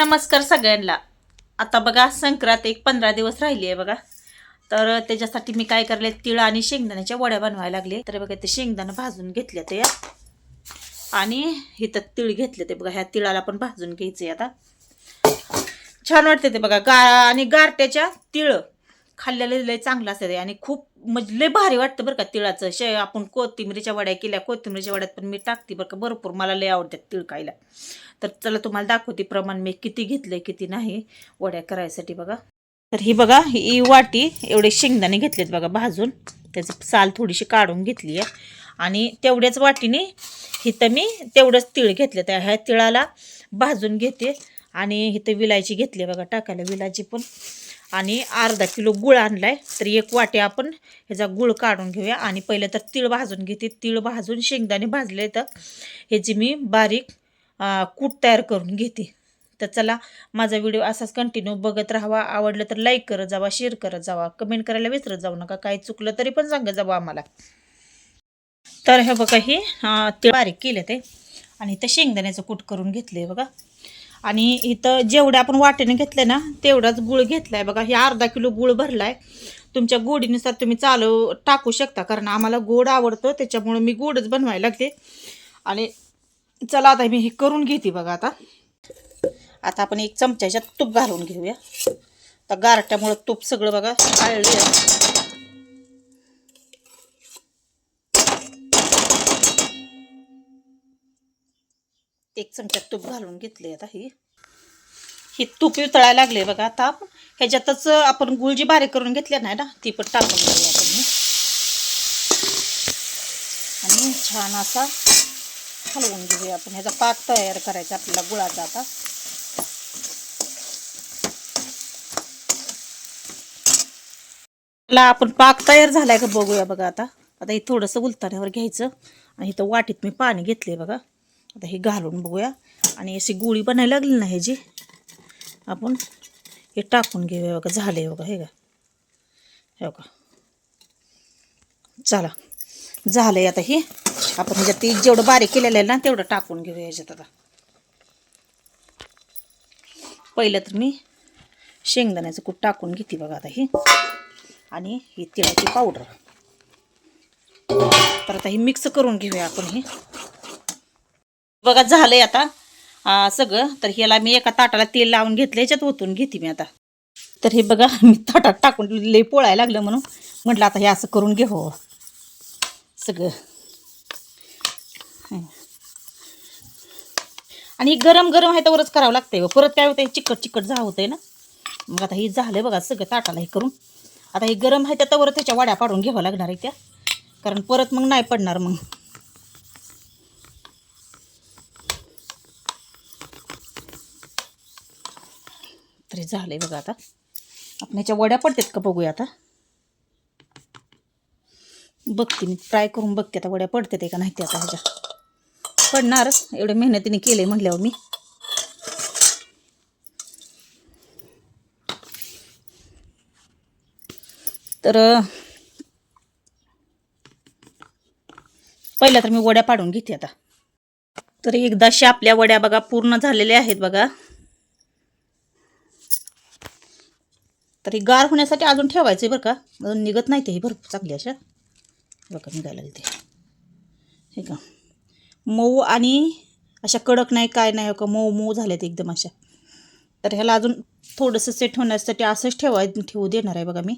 नमस्कार सगळ्यांना. आता बघा संक्रांत एक पंधरा दिवस राहिली आहे बघा. तर त्याच्यासाठी मी काय करले तिळ आणि शेंगदाण्याच्या वड्या बनवायला लागले. तर बघा ते शेंगदाणं भाजून घेतले ते. आणि इथं तिळ घेतले ते बघा ह्या तिळाला पण भाजून घ्यायचे आता. छान वाटते ते बघा गा आणि गारट्याच्या तिळ. खाल्लेले लय चांगलं असतं आणि खूप म्हणजे लय भारी वाटतं बरं का तिळाचं. शे आपण कोथिंबीरीच्या वड्या केल्या कोथिंबीरीच्या वड्यात पण मी टाकते बरं का. भरपूर मला लय आवडतात तिळ खायला. तर चला तुम्हाला दाखवते प्रमाण मी किती घेतलं किती नाही वड्या करायसाठी बघा. तर ही बघा ही वाटी एवढे शेंगदाणे घेतलेत बघा भाजून. त्याचं साल थोडीशी काढून घेतली आहे. आणि तेवढ्याच वाटीने इथं मी तेवढंच तिळ घेतले. त्या ह्या तिळाला भाजून घेते. आणि इथं विलायची घेतली आहे बघा टाकायला विलायची पण. आणि अर्धा किलो गुळ आणलाय. तर एक वाटी आपण ह्याचा गुळ काढून घेऊया. आणि पहिलं तर तीळ भाजून घेते. तीळ भाजून शेंगदाणे भाजले तर ह्याची मी बारीक कूट तयार करून घेते. तर चला माझा व्हिडिओ असाच कंटिन्यू बघत राहावा. आवडलं तर लाईक करत जावा शेअर करत जावा. कमेंट करायला विसरत जाऊ नका. काही चुकलं तरी पण सांगत जावं आम्हाला. तर हे बघा हे ते तीळ बारीक केले ते. आणि इथं शेंगदाण्याचं कूट करून घेतले बघा. आणि इथं जेवढे आपण वाटेने घेतले ना तेवढाच गुळ घेतलाय. बघा हे अर्धा किलो गुळ भरलाय. तुमच्या गोडीनुसार तुम्ही चालू टाकू शकता कारण आम्हाला गोड आवडतं त्याच्यामुळे मी गोडच बनवायला लागते आणि चला आता मी हे करून घेते बघा आता. आता आपण एक चमच्याच्या तूप घालून घेऊया. तर गारट्यामुळं तूप सगळं बघा आळलं एक चमचा तूप घालून घेतले आता ही. ही तूप तळायला लागले बघा आता आपण. ह्याच्यातच आपण गुळ जी बारीक करून घेतली नाही ना ती पण टाकून घेऊया आपण. आणि छान असा हलवून घेऊया आपण. ह्याचा पाक तयार करायचा आपल्याला गुळाचा आता. ला आपण पाक तयार झालाय का बघूया बघा आता. आता हे थोडंसं उलताण्यावर घ्यायचं. आणि इथं वाटीत मी पाणी घेतले बघा. आता हे घालून बघूया. आणि अशी गोळी बनायला लागली ना ह्याची. आपण हे टाकून घेऊया बघा आहे बघा हे का हे बघा. चला झालंय आता हे. आपण ह्याच्यात ते जेवढं बारीक केलेलं आहे ना तेवढं टाकून घेऊया ह्याच्यात आता. पहिलं तर मी शेंगदाण्याचं कूट टाकून घेते बघा आता हे. आणि ही तिळाची पावडर. तर आता हे मिक्स करून घेऊया आपण हे. बघा झालंय आता. सगळं. तर ह्याला मी एका ताटाला तेल लावून घेतलं याच्यात ओतून घेते मी आता. तर हे बघा मी ताटात टाकून लई पोळायला लागलं म्हणून. म्हटलं आता हे असं करून घ्यावं सगळं. आणि गरम गरम आहे तरच करावं लागतंय परत काय होतंय चिकट चिकट झा होतंय ना. मग आता हे झालं बघा सगळं ताटाला हे करून. आता हे गरम आहे त्याच्यावर त्याच्या वाड्या पाडून घ्यावं लागणार आहे त्या. कारण परत मग नाही पडणार मग. झालं झालंय बघा आता. आपण ह्याच्या वड्या पडतात का बघूया आता. बघते मी ट्राय करून बघते आता वड्या पडतात का नाही ते आता ह्याच्या. पडणारच एवढ्या मेहनतीने केले म्हटल्यावर मी. तर पहिल्या तर मी वड्या पाडून घेते आता. तर एकदाशी आपल्या वड्या बघा पूर्ण झालेल्या आहेत बघा. तर ही गार होण्यासाठी अजून ठेवायचं आहे बरं का. अजून निघत नाही ते ही भरपूर चांगली अशा. बघा निघायला लागली ते. हे का? मऊ आणि अशा कडक नाही काय नाही हो का? मऊ मऊ झाल्या ते एकदम अशा. तर ह्याला अजून थोडंसं सेट होण्यासाठी असंच ठेवाय ठेवू देणार आहे बघा मी.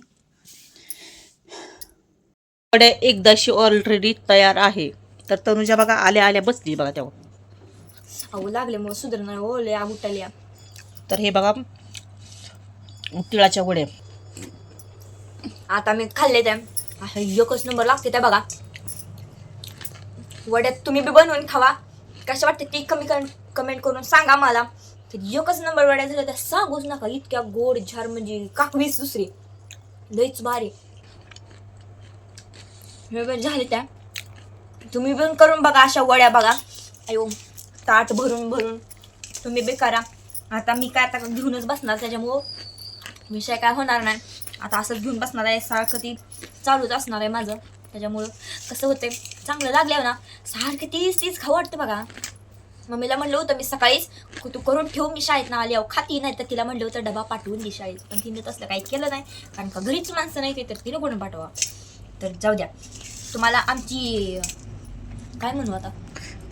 वड्या एकदाशी ऑलरेडी तयार आहे. तर तनुजा बघा आल्या आल्या बसली बघा तेव्हा. अहो लागले मग सुधारणार ओले उठाल्या तर हे बघा तिळाच्या वड्या आता मी खाल्ले त्या एकच नंबर लागते त्या बघा. वड्यात तुम्ही बी बनवून खावा. कशा वाटते ती कमी कमेंट करून सांगा मला. तर एकच नंबर वड्या झाल्या त्या सांगूच नका. इतक्या गोड झार म्हणजे काकवीच दुसरी. लईच भारी. झाले त्या. तुम्ही पण करून बघा अशा वड्या बघा. अयो ताट भरून भरून. तुम्ही बी करा. आता मी काय आता घेऊनच बसणार त्याच्यामुळं. विषय काय होणार नाही. आता असंच घेऊन बसणार आहे. सारखं ती चालूच असणार आहे माझं. त्याच्यामुळं कसं होते चांगलं लागल्यावर ना सारखं तीच तीच खाऊ वाटतं बघा. मम्मीला म्हणलं होतं मी सकाळीच तू करून ठेव मी शाळेत ना आली खाती नाही. तर तिला म्हणलं होतं डबा पाठवून दे शाळेत. पण तिने तसलं काही केलं नाही. कारण का घरीच माणसं नाही ते तर तिने कोण पाठवा तर जाऊ द्या. तुम्हाला आमची काय म्हणू आता?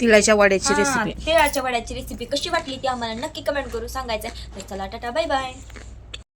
तिळाच्या वड्याची रेसिपी तिळाच्या वड्याची रेसिपी कशी वाटली ती आम्हाला नक्की कमेंट करून सांगायचं तर चला टाटा बाय बाय